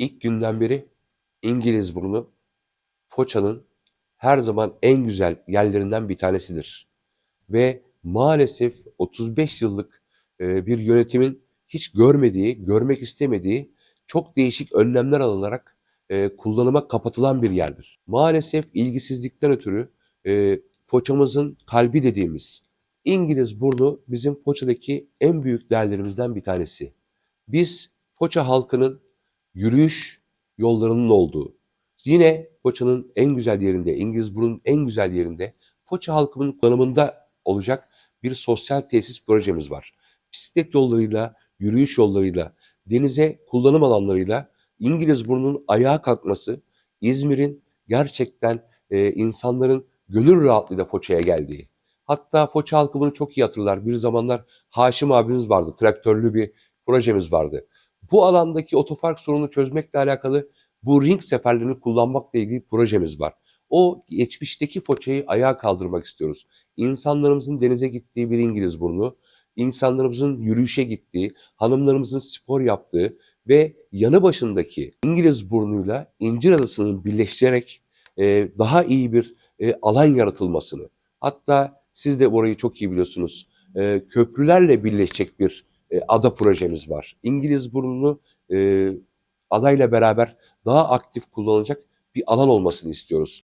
İlk günden beri İngilizburnu Foça'nın her zaman en güzel yerlerinden bir tanesidir. Ve maalesef 35 yıllık e, bir yönetimin hiç görmediği, görmek istemediği çok değişik önlemler alınarak e, kullanıma kapatılan bir yerdir. Maalesef ilgisizlikten ötürü e, Foça'mızın kalbi dediğimiz İngiliz burnu bizim Foça'daki en büyük değerlerimizden bir tanesi. Biz Foça halkının yürüyüş yollarının olduğu, yine Foça'nın en güzel yerinde, İngilizburnu'nun en güzel yerinde Foça halkının kullanımında olacak bir sosyal tesis projemiz var. Bisiklet yollarıyla, yürüyüş yollarıyla, denize kullanım alanlarıyla İngilizburnu'nun ayağa kalkması, İzmir'in gerçekten e, insanların gönül rahatlığıyla Foça'ya geldiği. Hatta Foça halkı bunu çok iyi hatırlar. Bir zamanlar Haşim abimiz vardı, traktörlü bir projemiz vardı. Bu alandaki otopark sorununu çözmekle alakalı bu ring seferlerini kullanmakla ilgili projemiz var. O geçmişteki Foça'yı ayağa kaldırmak istiyoruz. İnsanlarımızın denize gittiği bir İngiliz burnu, insanlarımızın yürüyüşe gittiği, hanımlarımızın spor yaptığı ve yanı başındaki İngiliz burnuyla İncir Adası'nın birleştirerek e, daha iyi bir e, alan yaratılmasını, hatta siz de orayı çok iyi biliyorsunuz, e, köprülerle birleşecek bir e, ada projemiz var. İngiliz burnunu e, adayla beraber daha aktif kullanılacak bir alan olmasını istiyoruz.